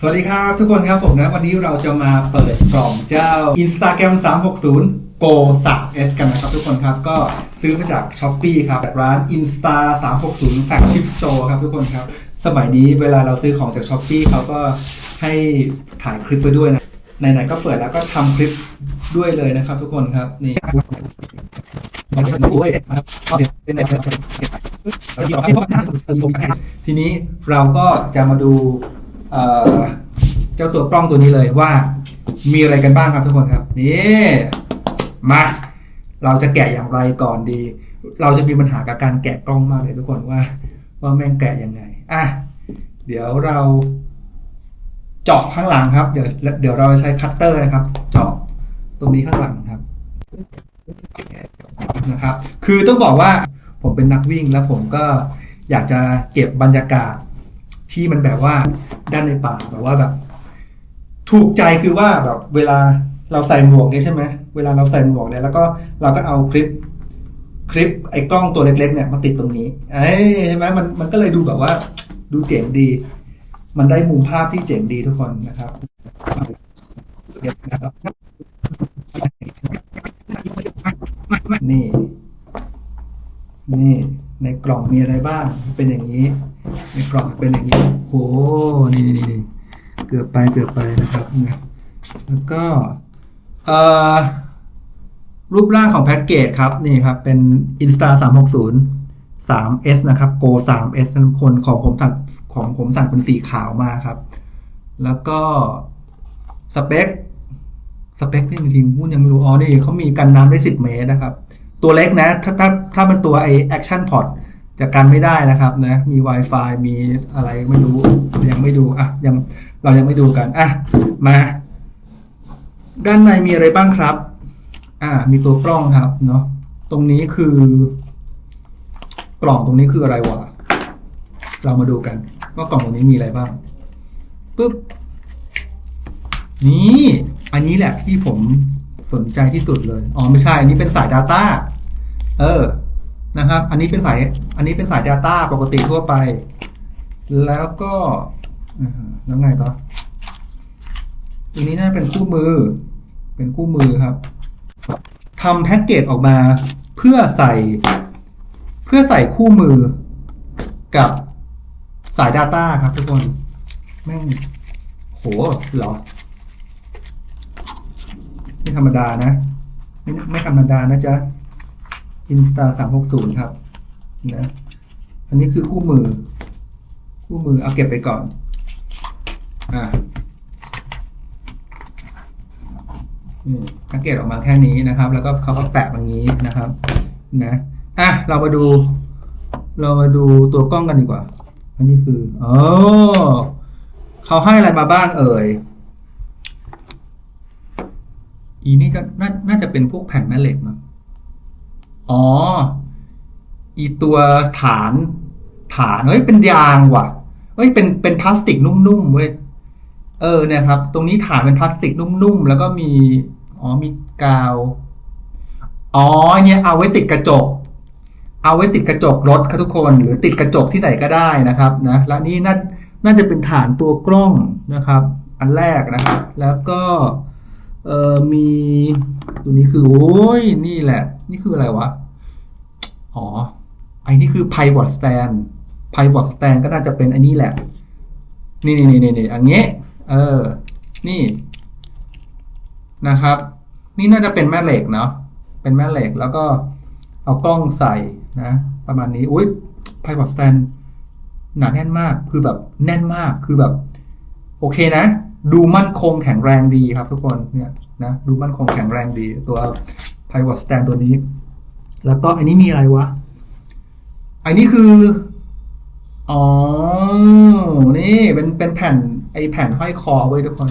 สวัสดีครับทุกคนครับผมนะวันนี้เราจะมาเปิดกล่องเจ้า Instagram 360 Go 3S กันนะครับทุกคนครับก็ซื้อมาจาก s h อ p e e ครับจากร้าน Insta 360 Flagship Store ครับทุกคนครับ สมัยนี้เวลาเราซื้อของจาก s h อ p e e เขาก็ให้ถ่ายคลิปไปด้วยนะไหนๆก็เปิดแล้วก็ทำคลิปด้วยเลยนะครับทุกคนครับนี่ทีนี้เราก็จะมาดู เจ้าตัวกล้องตัวนี้เลยว่า มีอะไรกันบ้างครับทุกคนครับ นี่มาเราจะแกะอย่างไรก่อนดี เราจะมีปัญหากับการแกะกล้องมากเลยทุกคนว่า ว่าแม่งแกะยังไงอะเดี๋ยวเราเจาะข้างหลังครับ เดี๋ยวเดี๋ยวเราใช้คัตเตอร์นะครับ เจาะตรงนี้ข้างหลังครับนะครับ คือต้องบอกว่าผมเป็นนักวิ่งแล้วผมก็อยากจะเก็บบรรยากาศ ที่มันแบบว่าด้านในป่าแบบว่าแบบ ถูกใจคือว่าแบบเวลาเราใส่หมวกเนี่ยใช่ไหมเวลาเราใส่หมวกเนี่ยแล้วก็เราก็เอาคลิปคลิปไอ้กล้องตัวเล็กๆเนี่ยมาติดตรงนี้เอ้ใช่ไหมมันมันก็เลยดูแบบว่า ดูเจ๋งดี มันได้มุมภาพที่เจ๋งดีทุกคนนะครับนี่ นี่ในกล่องมีอะไรบ้าง เป็นอย่างนี้ ในกล่องเป็นอย่างนี้โอ้นี่นี่นี่เกือบไปเกือบไปนะครับนะแล้วก็เอ่อรูปร่างของแพ็กเกจครับนี่ครับ เป็น Insta 360 3S นะครับ Go 3S ทุกคนของผมสั่งของผมสั่งเป็นสีขาวมาครับ แล้วก็สเปคสเปคที่จริงๆพูดยังไม่รู้อ๋อนี่เขามีกันน้ำได้ 10 เมตรนะครับ ตัวเล็กนะ ถ้าถ้าถ้าเป็นตัวไอ Action Pod จะกันไม่ได้นะครับนะมี Wi-Fi มีอะไรไม่รู้ยังไม่ดูอะยังเรายังไม่ดูกันอะมาด้านในมีอะไรบ้างครับ อ่า มีตัวกล้องครับเนาะตรงนี้คือกล่องตรงนี้คืออะไรวะเรามาดูกันว่ากล่องตรงนี้มีอะไรบ้างปึ๊บนี่ อันนี้แหละที่ผม สนใจที่สุดเลย อ๋อไม่ใช่ อันนี้เป็นสาย Data เออ นะครับ อันนี้เป็นสาย อันนี้เป็นสาย Data ปกติทั่วไป แล้วก็แล้วไงต่ออันนี้น่าเป็นคู่มือ เป็นคู่มือครับทำแพ็กเกจออกมาเพื่อใส่ เพื่อใส่คู่มือกับสาย Data ครับทุกคน แม่ง โหเหรอ ไม่ธรรมดานะ ไม่ไม่ธรรมดานะจ๊ะ Insta สามหกศูนย์ครับนะอันนี้คือคู่มือ คู่มือเอาเก็บไปก่อน อ่านี่แพ็กเกจออกมาแค่นี้นะครับ แล้วก็เขาก็แปะอย่างนี้นะครับ นะอะเรามาดู เรามาดูตัวกล้องกันดีกว่า อันนี้คืออ๋อเขาให้อะไรมาบ้างเอ่ย อีนี่ก็น่าน่าจะเป็นพวกแผ่นแม่เหล็กเนอะอ๋อ อีตัวฐานฐานเฮ้ยเป็นยางว่ะเฮ้ยเป็นเป็นพลาสติกนุ่มๆเว้ยเออเนี่ยครับ ตรงนี้ฐานเป็นพลาสติกนุ่มๆแล้วก็มีอ๋อมีกาว อ๋อเนี่ยเอาไว้ติดกระจก เอาไว้ติดกระจกรถครับทุกคน หรือติดกระจกที่ไหนก็ได้นะครับนะและนี่น่าน่าจะเป็นฐานตัวกล้องนะครับ อันแรกนะครับ แล้วก็ เอ่อมีตัวนี้คือ โอ้ย นี่แหละ นี่คืออะไรวะ อ๋อ ไอ้นี่คือ pivot stand pivot stand ก็น่าจะเป็นอันนี้แหละ นี่นี่นี่นี่อันนี้ เออ นี่ นะครับ นี่น่าจะเป็นแม่เหล็กเนาะ เป็นแม่เหล็กแล้วก็เอากล้องใส่นะ ประมาณนี้ อุ้ย pivot stand หนาแน่นมาก คือแบบแน่นมาก คือแบบ โอเคนะ ดูมั่นคงแข็งแรงดีครับ ทุกคนเนี่ยนะดูมั่นคงแข็งแรงดี ตัว pivot stand ตัวนี้ แล้วก็อันนี้มีอะไรวะ อันนี้คือ อ๋อ นี่เป็นเป็นแผ่นไอแผ่นห้อยคอไว้ทุกคน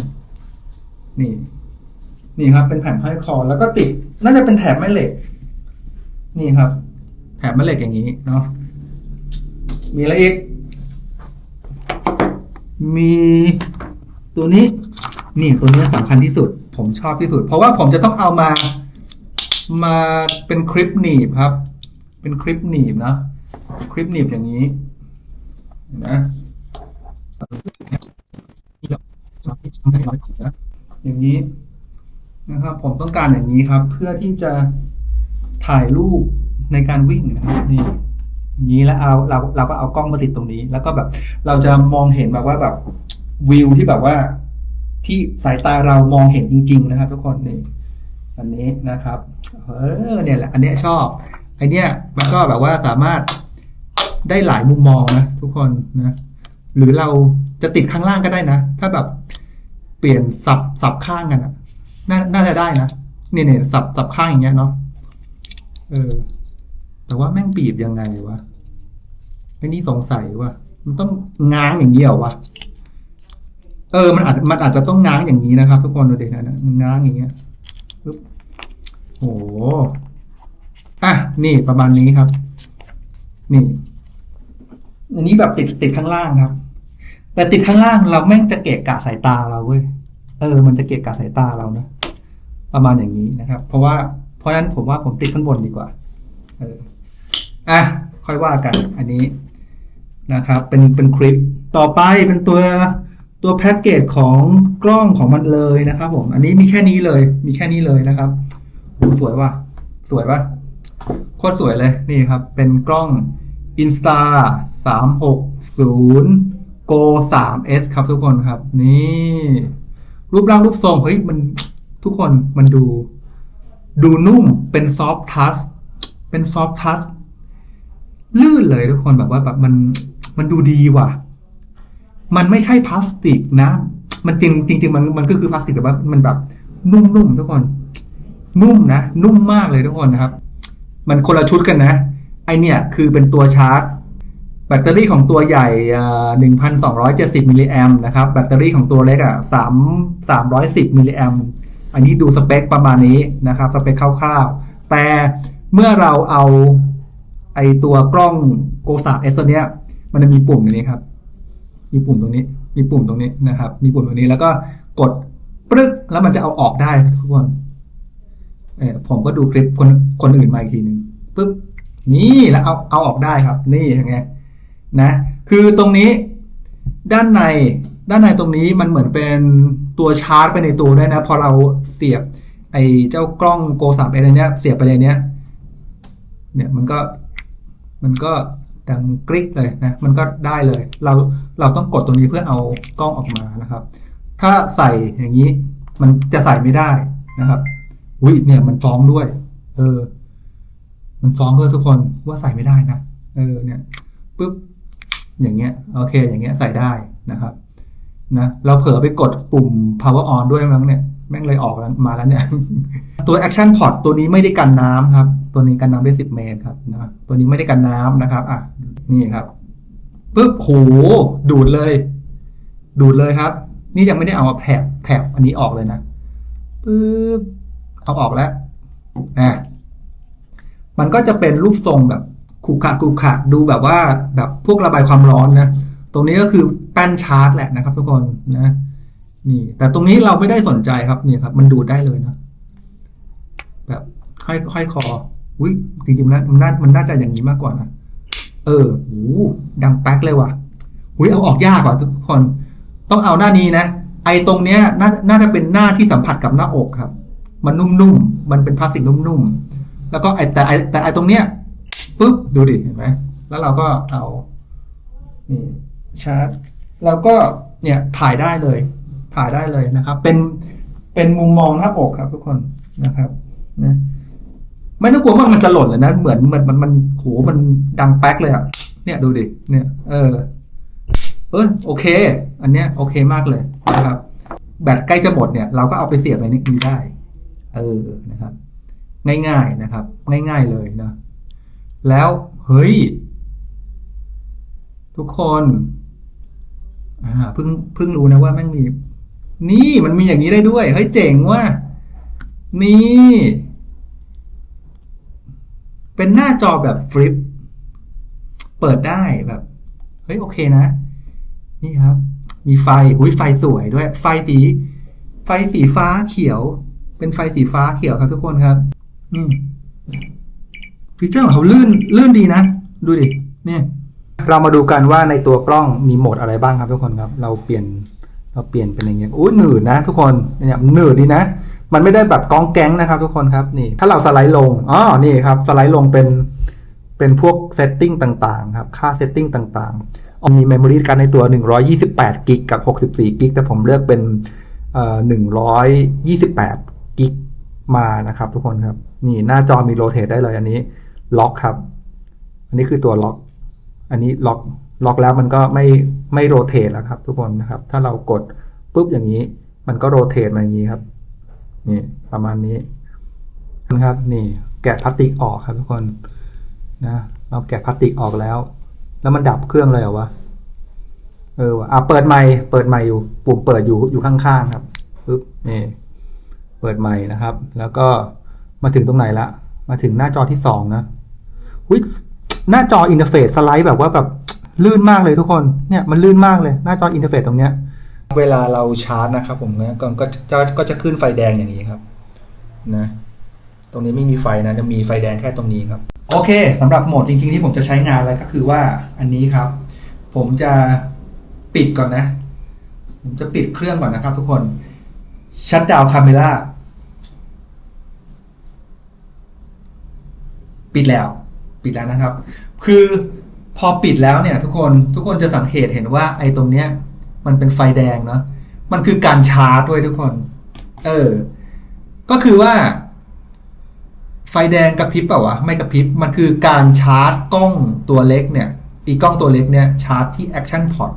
นี่ นี่ครับ เป็นแผ่นห้อยคอ แล้วก็ติด น่าจะเป็นแถบแม่เหล็ก นี่ครับ แถบแม่เหล็กอย่างนี้เนาะมีอะไรอีก มี ตัวนี้นี่ตัวนี้สำคัญที่สุด ผมชอบที่สุด เพราะว่าผมจะต้องเอามามาเป็นคลิปหนีบครับ เป็นคลิปหนีบนะคลิปหนีบอย่างนี้เห็นไหมอย่างนี้นะครับ ผมต้องการอย่างนี้ครับ เพื่อที่จะถ่ายรูปในการวิ่งนะครับนี่นี้แล้วเอาเราเราก็เอากล้องมาติดตรงนี้ แล้วก็แบบเราจะมองเห็นแบบว่าแบบ วิวที่แบบว่า ที่สายตาเรามองเห็นจริง ๆ นะครับ ทุกคนนี่อันนี้นะครับ เออเนี่ยแหละ อันเนี้ยชอบไอเนี้ยมันก็แบบว่าสามารถได้หลายมุมมองนะทุกคนนะหรือเราจะติดข้างล่างก็ได้นะ ถ้าแบบเปลี่ยนสับสับข้างกันอะน่าน่าจะได้นะเนี่ยเนี่ยสับสับข้างอย่างเงี้ยเนาะเออ แต่ว่าแม่งบีบยังไงวะไอ้นี่สงสัยว่ามันต้องง้างอย่างเงี้ยเหรอวะ เออมันอาจมันอาจจะต้องง้างอย่างนี้นะครับ ทุกคนดูดินะนะง้างอย่างเงี้ยปึ๊บโอ้อะนี่ประมาณนี้ครับ นี่อันนี้แบบติดติดข้างล่างครับ แต่ติดข้างล่างเราแม่งจะเกะกะสายตาเราเว้ยเออ มันจะเกะกะสายตาเรานะประมาณอย่างนี้นะครับ เพราะว่าเพราะฉะนั้นผมว่าผมติดข้างบนดีกว่า เอออะค่อยว่ากัน อันนี้นะครับ เป็นเป็นคลิปต่อไปเป็นตัว ตัวแพ็กเกจของกล้องของมันเลยนะครับ ผม อันนี้มีแค่นี้เลย มีแค่นี้เลยนะครับสวยว่ะ สวยว่ะโคตรสวยเลยนี่ครับ เป็นกล้อง Insta 360 Go 3S ครับทุกคนครับ นี่ รูปร่างรูปทรงเฮ้ยมันทุกคนมันดู ดูนุ่มเป็นซอฟทัสเป็นซอฟทัสลื่นเลยทุกคนแบบว่าแบบมันมันดูดีว่ะ มันไม่ใช่พลาสติกนะ มันจริงจริง ๆ มันมันก็คือพลาสติกแต่ว่ามันแบบนุ่มๆทุกคน นุ่มนะ นุ่มมากเลยทุกคนนะครับ มันคนละชุดกันนะ ไอเนี่ยคือเป็นตัวชาร์จ แบตเตอรี่ของตัวใหญ่หนึ่งพันสองร้อยเจ็ดสิบมิลลิแอมนะครับ แบตเตอรี่ของตัวเล็กอะสามสามร้อยสิบมิลลิแอมอันนี้ดูสเปคประมาณนี้นะครับ สเปคคร่าวๆ แต่เมื่อเราเอาไอตัวกล้อง Go 3 S ตัวเนี้ย มันจะมีปุ่มตรงนี้ครับ มีปุ่มตรงนี้ มีปุ่มตรงนี้นะครับ มีปุ่มตรงนี้แล้วก็กดปึ๊กแล้วมันจะเอาออกได้ทุกคนเออผมก็ดูคลิปคนคนอื่นมาอีกทีหนึ่งปุ๊บนี่แล้วเอาเอาออกได้ครับ นี่ยังไงนะคือตรงนี้ด้านในด้านในตรงนี้มันเหมือนเป็นตัวชาร์จไปในตัวด้วยนะ พอเราเสียบ ไอ้เจ้ากล้องโกสามเอเนี้ยเสียบไปในเนี้ยเนี่ยมันก็มันก็ ดังกริ๊กเลยนะมันก็ได้เลย เราเราต้องกดตรงนี้เพื่อเอากล้องออกมานะครับ ถ้าใส่อย่างนี้ มันจะใส่ไม่ได้นะครับอุ้ยเนี่ยมันฟ้องด้วย เออ มันฟ้องด้วยทุกคนว่าใส่ไม่ได้นะเออเนี่ยปุ๊บอย่างเงี้ยโอเค อย่างเงี้ยใส่ได้นะครับนะเราเผลอไปกดปุ่ม power on ด้วยมั้งเนี่ย แม่งเลยออกมาแล้วเนี่ย ตัว action port ตัวนี้ไม่ได้กันน้ำครับ ตัวนี้กันน้ำได้10เมตรครับนะตัวนี้ไม่ได้กันน้ำนะครับอะนี่ครับปุ๊บโหดูดเลย ดูดเลยครับ นี่ยังไม่ได้เอาแถบแถบอันนี้ออกเลยนะปุ๊บเอาออกแล้วนะมันก็จะเป็นรูปทรงแบบขรุขระขรุขระดูแบบว่าแบบพวกระบายความร้อนนะ ตรงนี้ก็คือแป้นชาร์จแหละนะครับทุกคนนะ นี่ แต่ตรงนี้เราไม่ได้สนใจครับนี่ครับ มันดูดได้เลยนะแบบค่อยค่อยคออุ้ยจริงๆนะมันน่ามันน่าจะอย่างนี้มากกว่านะเออโหดังแป๊กเลยว่ะอุ้ยเอาออกยากว่ะทุกคน ต้องเอาหน้านี้นะไอตรงเนี้ยน่าน่าจะเป็นหน้าที่สัมผัสกับหน้าอกครับ มันนุ่มๆมันเป็นพลาสติกนุ่มๆแล้วก็ไอแต่ไอแต่ไอตรงเนี้ยปุ๊บดูดิเห็นไหมแล้วเราก็เอานี่ชาร์จแล้วก็เนี่ยถ่ายได้เลย ถ่ายได้เลยนะครับ เป็นเป็นมุมมองหน้าอกครับ ทุกคนนะครับนะไม่ต้องกลัวว่ามันจะหล่นเลยนะ เหมือนเหมือนมันมันโหมันดังแป๊กเลยอะเนี่ยดูดิเนี่ย เออเออโอเค อันเนี้ยโอเคมากเลยนะครับ แบตใกล้จะหมดเนี่ย เราก็เอาไปเสียบในนี้ได้ เออนะครับ ง่ายๆนะครับ ง่ายๆเลยนะแล้วเฮ้ย ทุกคนอ่าเพิ่งเพิ่งรู้นะว่าแม่งมี นี่มันมีอย่างนี้ได้ด้วย เฮ้ยเจ๋งว่ะนี่ เป็นหน้าจอแบบฟลิป เปิดได้แบบ เฮ้ยโอเคนะ นี่ครับ มีไฟ อุ้ยไฟสวยด้วย ไฟสี ไฟสีฟ้าเขียว เป็นไฟสีฟ้าเขียวครับทุกคนครับ อืมฟีเจอร์ของเขาลื่น ลื่นดีนะ ดูดิ เนี่ย เรามาดูกันว่าในตัวกล้องมีโหมดอะไรบ้างครับทุกคนครับ เราเปลี่ยน เราเปลี่ยนเป็นอย่างเงี้ยอุ้หนืดนะ ทุกคนเนี่ยหนืดดีนะ มันไม่ได้แบบกองแก๊งนะครับ ทุกคนครับนี่ ถ้าเราสไลด์ลงอ๋อนี่ครับสไลด์ลงเป็นเป็นพวกเซตติ้งต่างๆครับค่าเซตติ้งต่างๆเอามีเมมโมรีการในตัว 128กิกกับ 64กิกแต่ผมเลือกเป็นเอ่อ128กิกมานะครับ ทุกคนครับนี่หน้าจอมีโรเตทได้เลยอันนี้ล็อกครับ อันนี้คือตัวล็อก อันนี้ล็อก ล็อกแล้วมันก็ไม่ไม่โรเตทแล้วครับ ทุกคนนะครับ ถ้าเรากดปุ๊บอย่างนี้ มันก็โรเตทมาอย่างนี้ครับ นี่ประมาณนี้นะครับ นี่แกะพลาสติกออกครับทุกคนนะเราแกะพลาสติกออกแล้ว แล้วมันดับเครื่องเลยเหรอวะเออวะอะเปิดใหม่เปิดใหม่อยู่ ปุ่มเปิดอยู่อยู่ข้างๆครับปุ๊บนี่เปิดใหม่นะครับ แล้วก็มาถึงตรงไหนละ มาถึงหน้าจอที่สองนะวิหน้าจออินเทอร์เฟซสไลด์แบบว่าแบบ ลื่นมากเลยทุกคน เนี่ยมันลื่นมากเลยหน้าจออินเทอร์เฟซตรงเนี้ย เวลาเราชาร์จนะครับผมนะก็ก็จะก็จะขึ้นไฟแดงอย่างนี้ครับ นะ ตรงนี้ไม่มีไฟนะ จะมีไฟแดงแค่ตรงนี้ครับ โอเคสำหรับโหมดจริง ๆ ที่ผมจะใช้งานเลยก็คือว่าอันนี้ครับ ผมจะปิดก่อนนะ ผมจะปิดเครื่องก่อนนะครับ ทุกคนชัดดาวคาเมล่าปิดแล้ว ปิดแล้วนะครับ คือ พอปิดแล้วเนี่ยทุกคนทุกคนจะสังเกตเห็นว่าไอ้ตรงเนี้ย มันเป็นไฟแดงเนาะมันคือการชาร์จด้วยทุกคน เออ ก็คือว่า ไฟแดงกระพริบเปล่าวะ ไม่กระพริบ มันคือการชาร์จกล้องตัวเล็กเนี่ย อีกกล้องตัวเล็กเนี่ยชาร์จที่ action port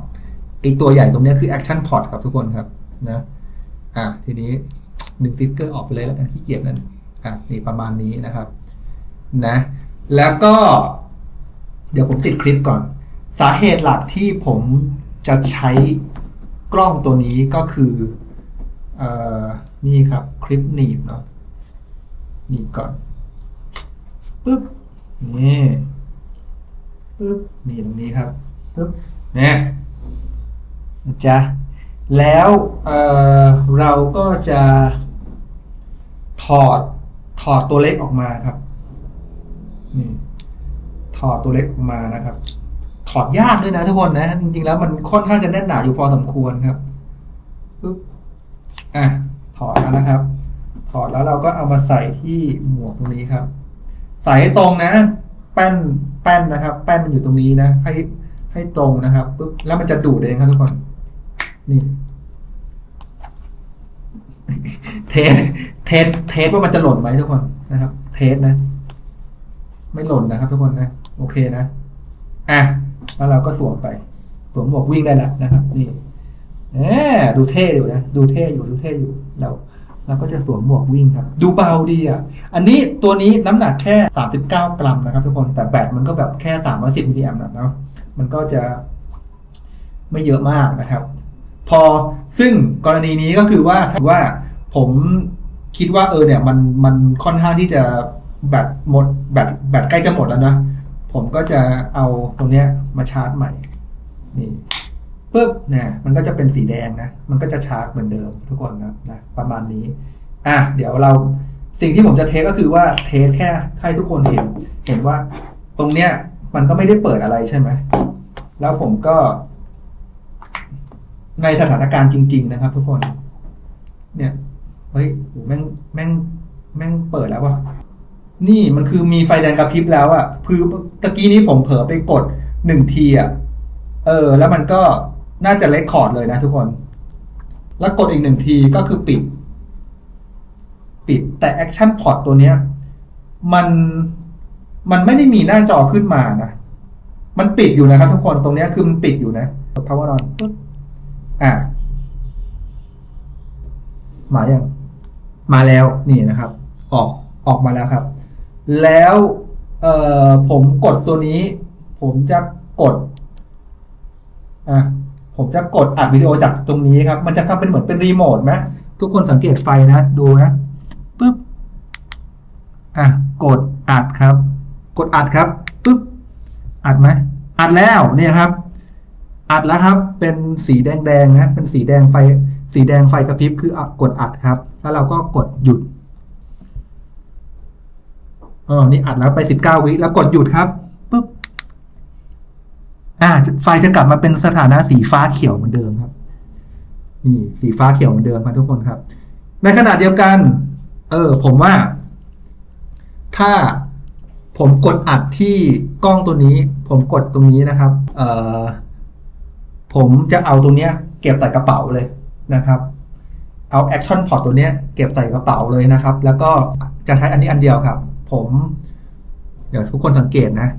อีกตัวใหญ่ตรงเนี้ยคือ action port ครับทุกคนครับนะอะทีนี้ดึงติ๊กเกอร์ออกไปเลยแล้วกันขี้เกียจนั่นอะนี่ประมาณนี้นะครับ นะ แล้วก็ เดี๋ยวผมติดคลิปก่อน สาเหตุหลักที่ผมจะใช้กล้องตัวนี้ก็คือเอ่อนี่ครับคลิปหนีบเนาะหนีบก่อนปึ๊บนี่ปึ๊บนี่ตรงนี้ครับปึ๊บเนี่ยจ๊ะแล้วเอ่อเราก็จะถอดถอดตัวเล็กออกมาครับนี่ ถอดตัวเล็กออกมานะครับ ถอดยากด้วยนะทุกคนนะ จริงๆแล้วมันค่อนข้างจะแน่นหนาอยู่พอสมควรครับปึ๊บอะถอดแล้วนะครับ ถอดแล้วเราก็เอามาใส่ที่หมวกตรงนี้ครับ ใส่ให้ตรงนะ แป้นแป้นนะครับ แป้นมันอยู่ตรงนี้นะ ให้ให้ตรงนะครับปึ๊บแล้วมันจะดูดเองครับทุกคน นี่เทสเทสเทสว่ามันจะหล่นไหมทุกคนนะครับ เทสนะ ไม่หล่นนะครับทุกคนนะ โอเคนะ อะ แล้วเราก็สวมไป สวมหมวกวิ่งได้ล้วนะครับ นี่แหมดูเท่อยู่นะ ดูเท่อยู่ ดูเท่อยู่ เราเราก็จะสวมหมวกวิ่งครับ ดูเบาดีอะ อันนี้ตัวนี้น้ำหนักแค่ 39 กรัมนะครับ ทุกคน แต่แบตมันก็แบบแค่310มิลลิแอมป์นะเนาะมันก็จะไม่เยอะมากนะครับ พอซึ่งกรณีนี้ก็คือว่าถ้าว่าผมคิดว่าเออเนี่ยมันมันค่อนข้างที่จะแบตหมดแบตแบตใกล้จะหมดแล้วนะ ผมก็จะเอาตรงเนี้ยมาชาร์จใหม่ นี่ปุ๊บเนี่ยมันก็จะเป็นสีแดงนะ มันก็จะชาร์จเหมือนเดิมทุกคนนะนะประมาณนี้ อะเดี๋ยวเราสิ่งที่ผมจะเทสก็คือว่าเทสแค่ให้ทุกคนเห็น เห็นว่าตรงเนี้ยมันก็ไม่ได้เปิดอะไรใช่ไหม แล้วผมก็ ในสถานการณ์จริง ๆ นะครับ ทุกคน เนี่ย เฮ้ยโหแม่งแม่งแม่งเปิดแล้ววะ นี่มันคือมีไฟแดงกระพริบแล้วอะคือตะกี้นี้ผมเผลอไปกดหนึ่งทีอะเออ แล้วมันก็น่าจะเลคคอร์ดเลยนะทุกคน แล้วกดอีกหนึ่งทีก็คือปิด ปิดแต่ Action Port ตัวเนี้ย มันมันไม่ได้มีหน้าจอขึ้นมานะมันปิดอยู่นะครับทุกคนตรงนี้คือมันปิดอยู่นะกด power on อะมาอย่างมาแล้วนี่นะครับ ออกออกมาแล้วครับ แล้วเออผมกดตัวนี้ ผมจะกดอะผมจะกดอัดวิดีโอจากตรงนี้ครับ มันจะทำเป็นเหมือนเป็นรีโมทไหมทุกคนสังเกตไฟนะ ดูนะปึ๊บอะกดอัดครับ กดอัดครับปึ๊บอัดไหมอัดแล้วเนี่ยครับ อัดแล้วครับ เป็นสีแดงๆนะ เป็นสีแดงไฟ สีแดงไฟกระพริบคืออกดอัดครับ แล้วเราก็กดหยุด อ๋อนี่อัดแล้วไปสิบเก้าวิแล้วกดหยุดครับปุ๊บอ่า ไฟจะกลับมาเป็นสถานะสีฟ้าเขียวเหมือนเดิมครับ นี่ สีฟ้าเขียวเหมือนเดิมครับทุกคนครับ ในขณะเดียวกัน เออ ผมว่า ถ้าผมกดอัดที่กล้องตัวนี้ ผมกดตรงนี้นะครับ เอ่อผมจะเอาตรงเนี้ย เก็บใส่กระเป๋าเลยนะครับเอาแอคชั่นพอร์ตตัวเนี้ยเก็บใส่กระเป๋าเลยนะครับ แล้วก็จะใช้อันนี้อันเดียวครับ ผม เดี๋ยวทุกคนสังเกตนะ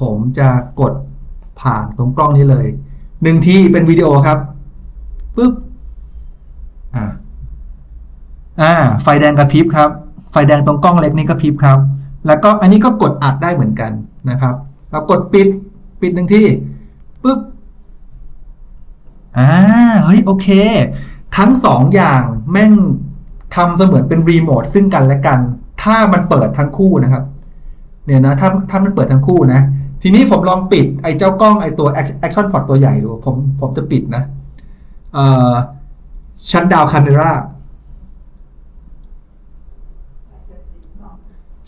ผมจะกดผ่านตรงกล้องนี้เลยหนึ่งทีเป็นวิดีโอครับปุ๊บอ่าอ่า ไฟแดงกระพริบครับ ไฟแดงตรงกล้องเล็กนี่กระพริบครับ แล้วก็อันนี้ก็กดอัดได้เหมือนกันนะครับ เรากดปิดปิดหนึ่งที่ปุ๊บอ่าเฮ้ยโอเค ทั้งสองอย่างแม่งทำเสมือนเป็นรีโมทซึ่งกันและกัน ถ้ามันเปิดทั้งคู่นะครับ เนี่ยนะถ้าถ้ามันเปิดทั้งคู่นะ ทีนี้ผมลองปิดไอ้เจ้ากล้องไอ้ตัว action port ตัวใหญ่ดู ผมผมจะปิดนะเอ่อชัดดาวคาเมรา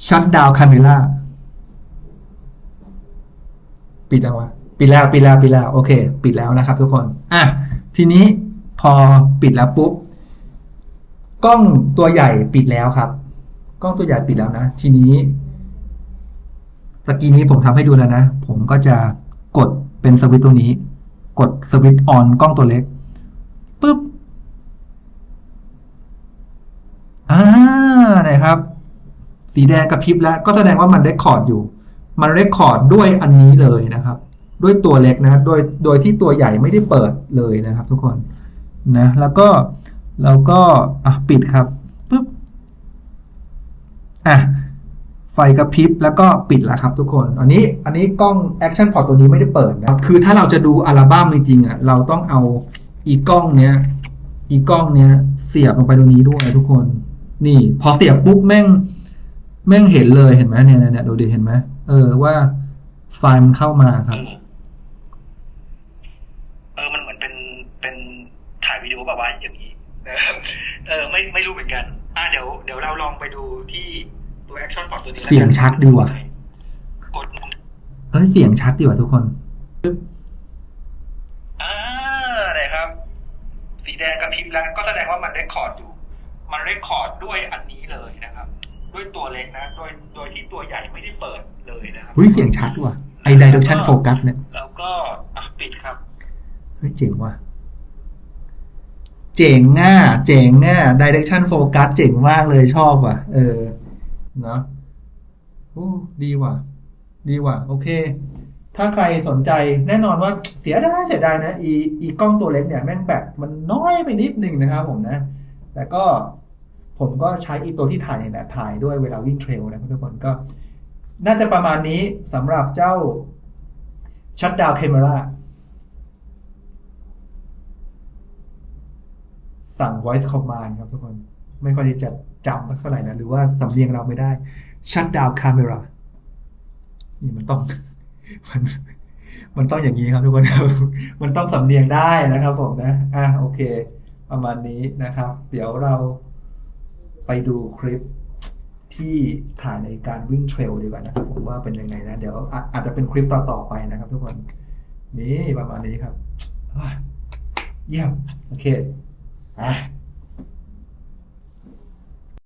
ชัดดาวคาเมราปิดแล้ววะปิดแล้วปิดแล้วปิดแล้วโอเค ปิดแล้วนะครับ ทุกคนอะทีนี้พอปิดแล้วปุ๊บ กล้องตัวใหญ่ปิดแล้วครับ กล้องตัวใหญ่ปิดแล้วนะ ทีนี้ตะกี้นี้ผมทำให้ดูแล้วนะ ผมก็จะกดเป็นสวิตตัวนี้ กดสวิตช์ออนกล้องตัวเล็กปุ๊บอ่านะครับ สีแดงกระพริบแล้ว ก็แสดงว่ามันเรคคอร์ดอยู่ มันเรคคอร์ดด้วยอันนี้เลยนะครับ ด้วยตัวเล็กนะโดยโดยที่ตัวใหญ่ไม่ได้เปิดเลยนะครับ ทุกคนนะ แล้วก็เราก็อะปิดครับ อะไฟกระพริบแล้วก็ปิดแล้วครับทุกคน อันนี้อันนี้กล้องแอคชั่นพอร์ตตัวนี้ไม่ได้เปิดนะ คือถ้าเราจะดูอัลบั้มจริงๆอะเราต้องเอาอีกล้องเนี้ย อีกล้องเนี้ย เสียบลงไปตรงนี้ด้วยทุกคน นี่ พอเสียบปุ๊บแม่ง แม่งเห็นเลยเห็นไหมเนี่ยเนี่ยดูดิเห็นไหมเออว่าไฟล์มันเข้ามาครับ เออเออมันเหมือนเป็นเป็นถ่ายวิดีโอแบบว่าอย่างนี้นะครับเออไม่ไม่รู้เหมือนกัน อะเดี๋ยวเดี๋ยวเราลองไปดูที่ตัว action port ตัวนี้แล้วกันเสียงชัดดีว่ะ กดเฮ้ยเสียงชัดดีว่ะทุกคนอ่านะครับ สีแดงกระพริบแล้วก็แสดงว่ามันเรคคอร์ดอยู่ มันเรคคอร์ดด้วยอันนี้เลยนะครับ ด้วยตัวเล็กนะ โดยโดยที่ตัวใหญ่ไม่ได้เปิดเลยนะครัเฮ้ยเสียงชัดว่ะไอ้ direction focus เนี่ยแล้วก็อะปิดครับ เฮ้ยเจ๋งว่ะ เจ๋งง่าเจ๋งง่า direction focus เจ๋งมากเลยชอบว่ะ เออ เนาะโอ้ดีว่ะ ดีว่ะ โอเค ถ้าใครสนใจแน่นอนว่าเสียดายเสียดายนะอีอีกล้องตัวเล็กเนี่ยแม่งแบตมันน้อยไปนิดนึงนะครับผมนะ แต่ก็ผมก็ใช้อีตัวที่ถ่ายเนี่ยแหละถ่ายด้วยเวลาวิ่งเทรลนะทุกคนก็ น่าจะประมาณนี้สำหรับเจ้า Shutdown Camera สั่ง voice command ครับทุกคน ไม่ค่อยจะจำเท่าไหร่นะ หรือว่าสำเนียงเราไม่ได้ shutdown camera นี่มันต้องมันมันต้องอย่างนี้ครับทุกคนครับ มันต้องสำเนียงได้นะครับผมนะ อะโอเค ประมาณนี้นะครับ เดี๋ยวเราไปดูคลิปที่ถ่ายในการวิ่งเทรลดีกว่านะครับ ผมว่าเป็นยังไงนะ เดี๋ยวอาอาจจะเป็นคลิปต่อๆไปนะครับ ทุกคน นี่ประมาณนี้ครับเยี่ยมโอเค อะ